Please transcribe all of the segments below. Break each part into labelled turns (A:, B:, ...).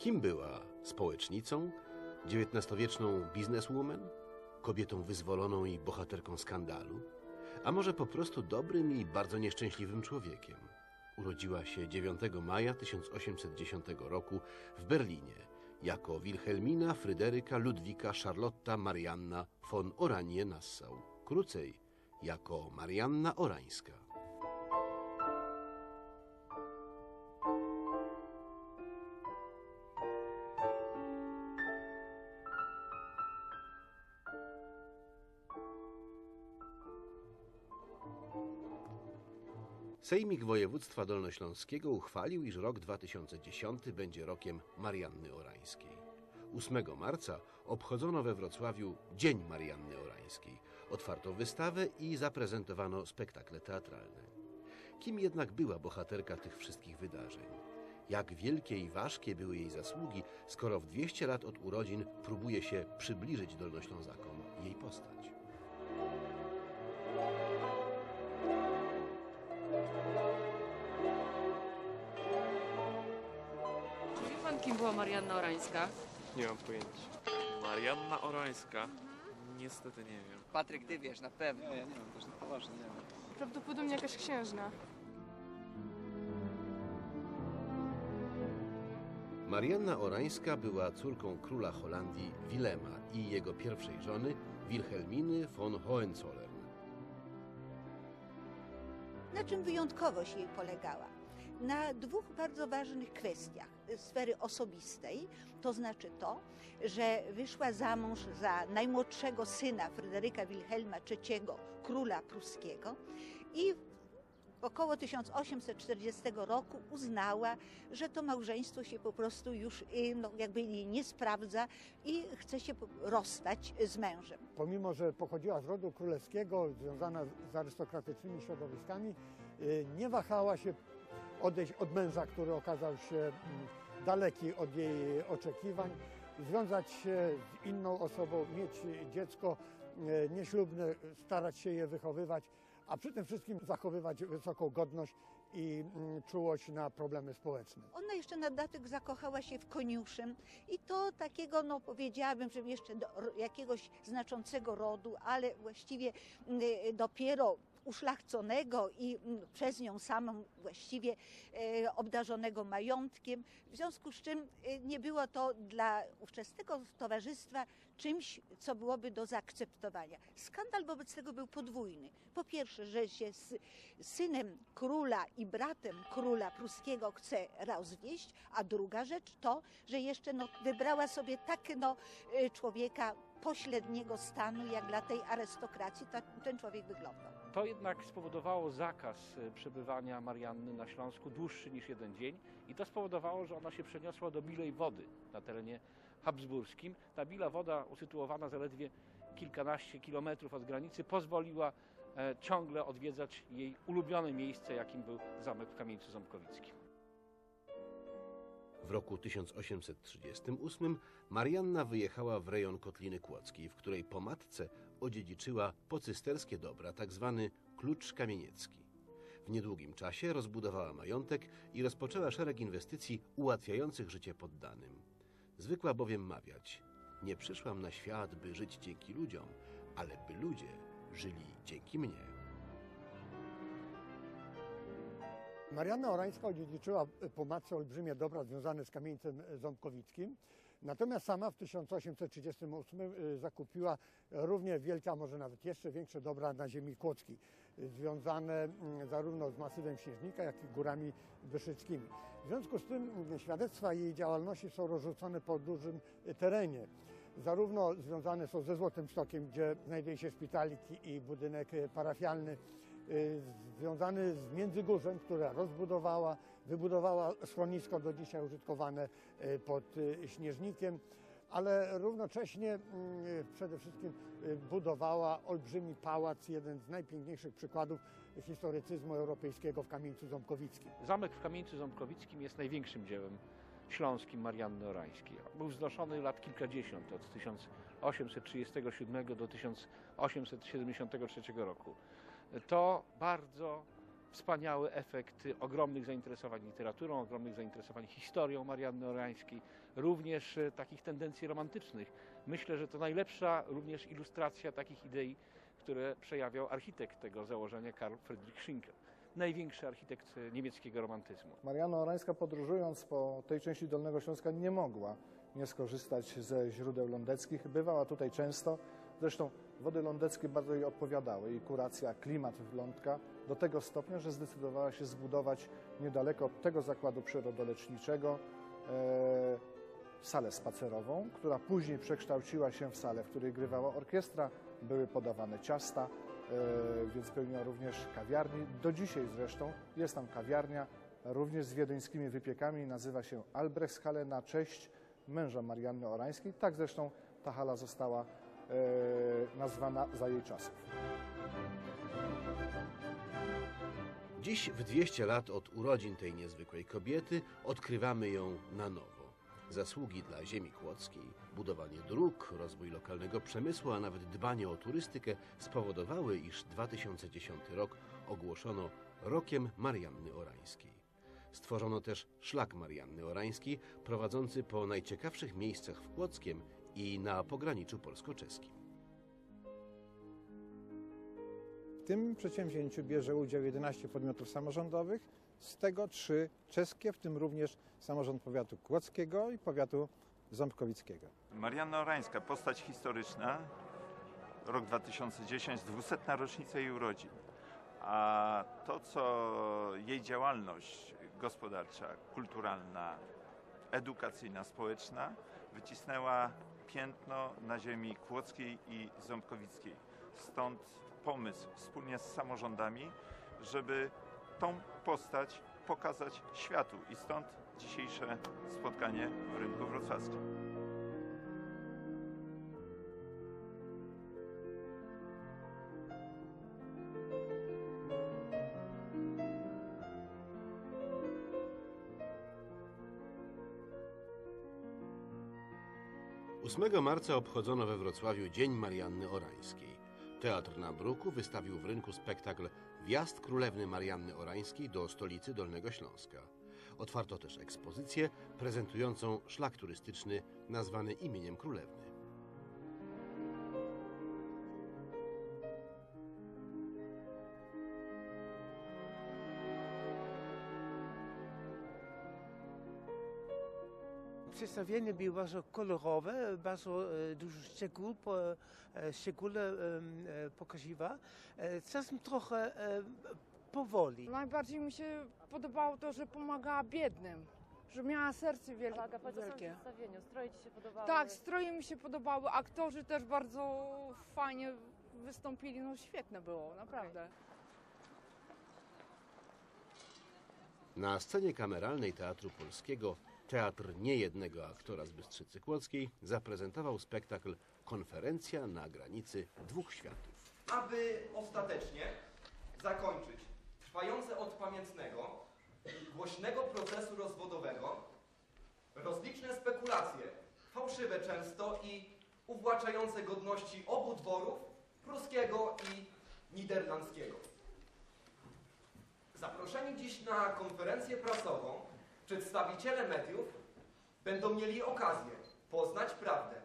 A: Kim była? Społecznicą? XIX-wieczną bizneswoman? Kobietą wyzwoloną i bohaterką skandalu? A może po prostu dobrym i bardzo nieszczęśliwym człowiekiem? Urodziła się 9 maja 1810 roku w Berlinie jako Wilhelmina Fryderyka Ludwika Charlotta Marianna von Oranie-Nassau, krócej jako Marianna Orańska. Sejmik Województwa Dolnośląskiego uchwalił, iż rok 2010 będzie rokiem Marianny Orańskiej. 8 marca obchodzono we Wrocławiu Dzień Marianny Orańskiej. Otwarto wystawę i zaprezentowano spektakle teatralne. Kim jednak była bohaterka tych wszystkich wydarzeń? Jak wielkie i ważkie były jej zasługi, skoro w 200 lat od urodzin próbuje się przybliżyć Dolnoślązakom jej postać?
B: Kim była Marianna Orańska?
C: Nie mam pojęcia. Marianna Orańska? Niestety nie wiem.
D: Patryk, ty wiesz, na pewno.
E: Nie, ja nie wiem, też na poważnie nie wiem.
F: Prawdopodobnie jakaś księżna.
A: Marianna Orańska była córką króla Holandii Wilema i jego pierwszej żony Wilhelminy von Hohenzollern.
G: Na czym wyjątkowość jej polegała? Na dwóch bardzo ważnych kwestiach sfery osobistej, to znaczy to, że wyszła za mąż za najmłodszego syna Fryderyka Wilhelma III, króla pruskiego i około 1840 roku uznała, że to małżeństwo się po prostu już y, no, jakby nie sprawdza i chce się rozstać z mężem.
H: pomimo że pochodziła z rodu królewskiego, związana z arystokratycznymi środowiskami, y, nie wahała się odejść od męża, który okazał się mm, daleki od jej oczekiwań, związać się z inną osobą, mieć dziecko y, nieślubne, starać się je wychowywać, a przy tym wszystkim zachowywać wysoką godność i mm, czułość na problemy społeczne.
G: Ona jeszcze na dodatek zakochała się w koniuszym i to takiego, no powiedziałabym, że jeszcze do jakiegoś znaczącego rodu, ale właściwie y, dopiero uszlachconego i mm, przez nią samą właściwie e, obdarzonego majątkiem, w związku z czym e, nie było to dla ówczesnego towarzystwa czymś, co byłoby do zaakceptowania. Skandal wobec tego był podwójny. Po pierwsze, że się z synem króla i bratem króla pruskiego chce rozwieść, a druga rzecz to, że jeszcze no, wybrała sobie tak no, e, człowieka pośredniego stanu, jak dla tej arystokracji ta, ten człowiek wyglądał.
I: To jednak spowodowało zakaz e, przebywania Marianny na Śląsku dłuższy niż jeden dzień i to spowodowało, że ona się przeniosła do Bilej Wody na terenie habsburskim. Ta Bila Woda, usytuowana zaledwie kilkanaście kilometrów od granicy, pozwoliła e, ciągle odwiedzać jej ulubione miejsce, jakim był zamek w Kamieńcu Ząbkowickim.
A: W roku 1838 Marianna wyjechała w rejon Kotliny Kłodzkiej, w której po matce odziedziczyła pocysterskie dobra, tzw. klucz kamieniecki. W niedługim czasie rozbudowała majątek i rozpoczęła szereg inwestycji ułatwiających życie poddanym. Zwykła bowiem mawiać: Nie przyszłam na świat, by żyć dzięki ludziom, ale by ludzie żyli dzięki mnie.
H: Marianna Orańska odziedziczyła po matce olbrzymie dobra związane z kamieńcem ząbkowickim. Natomiast sama w 1838 y, zakupiła równie wielkie, a może nawet jeszcze większe dobra na ziemi kłodzkiej, związane mm, zarówno z masywem Śnieżnika, jak i górami wyszyckimi. W związku z tym mm, świadectwa jej działalności są rozrzucone po dużym terenie. Zarówno związane są ze Złotym Stokiem, gdzie znajduje się szpitalik i budynek parafialny, związany z Międzygórzem, które rozbudowała, wybudowała schronisko do dzisiaj użytkowane y, pod y, Śnieżnikiem, ale równocześnie mm, y, przede wszystkim y, budowała olbrzymi pałac, jeden z najpiękniejszych przykładów historycyzmu europejskiego w Kamieńcu Ząbkowickim.
I: Zamek w Kamieńcu Ząbkowickim jest największym dziełem śląskim Marianny Orańskiej. Był wznoszony lat kilkadziesiąt, od 1837 do 1873 roku. To bardzo wspaniały efekt ogromnych zainteresowań literaturą, ogromnych zainteresowań historią Marianny Orańskiej, również e, takich tendencji romantycznych. Myślę, że to najlepsza również ilustracja takich idei, które przejawiał architekt tego założenia Karl Friedrich Schinkel, największy architekt e, niemieckiego romantyzmu.
D: Marianna Orańska podróżując po tej części Dolnego Śląska nie mogła nie skorzystać ze źródeł lądeckich. Bywała tutaj często. Zresztą wody lądeckie bardzo jej odpowiadały i kuracja, klimat Lądka do tego stopnia, że zdecydowała się zbudować niedaleko tego zakładu przyrodoleczniczego e, salę spacerową, która później przekształciła się w salę, w której grywała orkiestra, były podawane ciasta, e, więc pełniła również kawiarni. Do dzisiaj zresztą jest tam kawiarnia, również z wiedeńskimi wypiekami, nazywa się Albrechtshalle na cześć męża Marianny Orańskiej. Tak zresztą ta hala została nazwana za jej czasów.
A: Dziś, w 200 lat od urodzin tej niezwykłej kobiety, odkrywamy ją na nowo. Zasługi dla ziemi kłodzkiej, budowanie dróg, rozwój lokalnego przemysłu, a nawet dbanie o turystykę spowodowały, iż 2010 rok ogłoszono rokiem Marianny Orańskiej. Stworzono też szlak Marianny Orańskiej, prowadzący po najciekawszych miejscach w Kłodzkiem i na pograniczu polsko-czeskim.
E: W tym przedsięwzięciu bierze udział 11 podmiotów samorządowych, z tego 3 czeskie, w tym również samorząd powiatu kłodzkiego i powiatu ząbkowickiego.
J: Marianna Orańska, postać historyczna, rok 2010, 200. rocznica jej urodzin. A to, co jej działalność gospodarcza, kulturalna, edukacyjna, społeczna wycisnęła piętno na ziemi kłodzkiej i ząbkowickiej. Stąd pomysł wspólnie z samorządami, żeby tą postać pokazać światu i stąd dzisiejsze spotkanie w rynku wrocławskim.
A: Ósmego marca obchodzono we Wrocławiu Dzień Marianny Orańskiej. Teatr na Bruku wystawił w rynku spektakl Wjazd Królewny Marianny Orańskiej do stolicy Dolnego Śląska. Otwarto też ekspozycję prezentującą szlak turystyczny nazwany imieniem Królewny.
K: Przedstawienie było bardzo kolorowe, bardzo e, dużo szczegół, po, e, szczególe e, e, pokazywa. Czasem trochę powoli.
F: Najbardziej mi się podobało to, że pomagała biednym, że miała serce wiel-
B: Ale Agata, co
F: wielkie.
B: w przedstawieniu? Stroje ci się podobały?
F: Tak, stroje mi się podobały, aktorzy też bardzo fajnie wystąpili, no świetne było, naprawdę.
A: Na scenie kameralnej Teatru Polskiego Teatr niejednego aktora z Bystrzycy Kłodzkiej zaprezentował spektakl Konferencja na granicy dwóch światów.
L: aby ostatecznie zakończyć trwające od pamiętnego głośnego procesu rozwodowego rozliczne spekulacje, fałszywe często i uwłaczające godności obu dworów, pruskiego i niderlandzkiego. Zaproszeni dziś na konferencję prasową przedstawiciele mediów będą mieli okazję poznać prawdę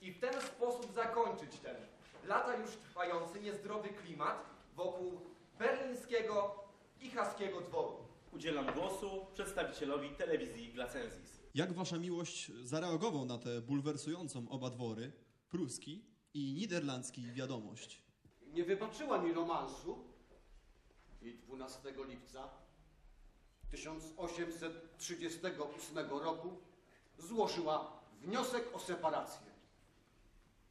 L: i w ten sposób zakończyć ten lata już trwający niezdrowy klimat wokół berlińskiego i haskiego dworu.
M: Udzielam głosu przedstawicielowi telewizji Glacensis.
N: Jak wasza miłość zareagował na tę bulwersującą oba dwory, pruski i niderlandzki wiadomość?
O: Nie wybaczyła mi romansu i 12 lipca 1838 roku złożyła wniosek o separację.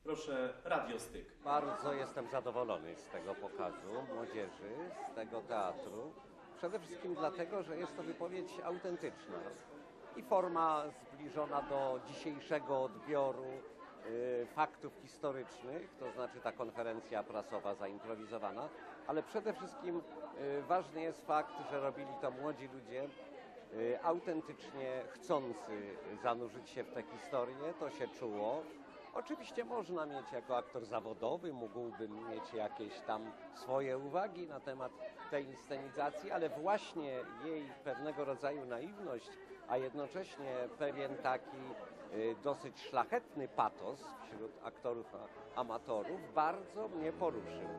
M: Proszę radiostyk.
P: Bardzo jestem zadowolony z tego pokazu młodzieży, z tego teatru. Przede wszystkim dlatego, że jest to wypowiedź autentyczna i forma zbliżona do dzisiejszego odbioru y, faktów historycznych, to znaczy ta konferencja prasowa zaimprowizowana, ale przede wszystkim y, ważny jest fakt, że robili to młodzi ludzie, y, autentycznie chcący zanurzyć się w tę historię, to się czuło. Oczywiście można mieć jako aktor zawodowy, mógłbym mieć jakieś tam swoje uwagi na temat tej inscenizacji, ale właśnie jej pewnego rodzaju naiwność, a jednocześnie pewien taki y, dosyć szlachetny patos wśród aktorów amatorów bardzo mnie poruszył.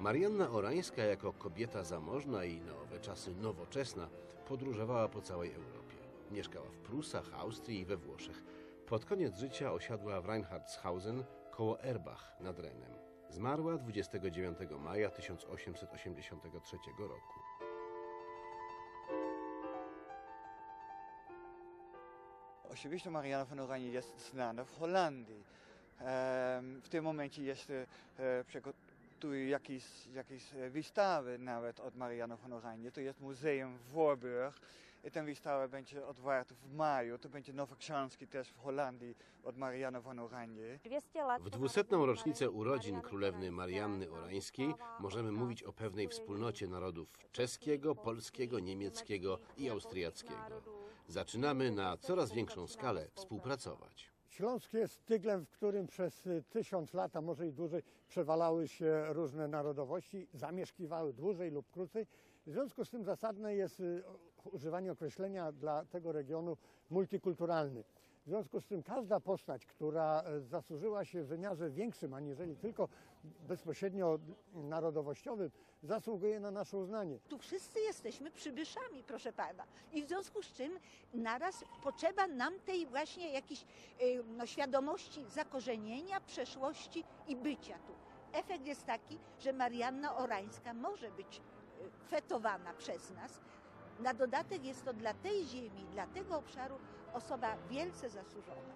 A: Marianna Orańska jako kobieta zamożna i na owe czasy nowoczesna podróżowała po całej Europie. Mieszkała w Prusach, Austrii i we Włoszech. Pod koniec życia osiadła w Reinhardtshausen koło Erbach nad Renem. Zmarła 29 maja 1883 roku.
Q: Oczywiście Mariana von Oranje jest znana w Holandii. W tym momencie jeszcze przygotuje jakieś, jakieś e, wystawy nawet od. To jest Muzeum w Voorburg. I tę wystawę będzie otwarta w maju. To będzie nowe książki też w Holandii od.
A: W dwusetną rocznicę urodzin królewny Marianny Orańskiej możemy mówić o pewnej wspólnocie narodów czeskiego, polskiego, niemieckiego i austriackiego. Zaczynamy na coraz większą skalę współpracować.
H: Śląsk jest tyglem, w którym przez y, tysiąc lat, a może i dłużej, przewalały się różne narodowości, zamieszkiwały dłużej lub krócej. W związku z tym zasadne jest y, używanie określenia dla tego regionu multikulturalny. W związku z tym każda postać, która e, zasłużyła się w wymiarze większym, aniżeli tylko bezpośrednio narodowościowym, zasługuje na nasze uznanie.
G: Tu wszyscy jesteśmy przybyszami, proszę pana. I w związku z czym naraz potrzeba nam tej właśnie jakiejś y, no, świadomości zakorzenienia, przeszłości i bycia tu. Efekt jest taki, że Marianna Orańska może być y, fetowana przez nas. Na dodatek jest to dla tej ziemi, dla tego obszaru osoba wielce zasłużona.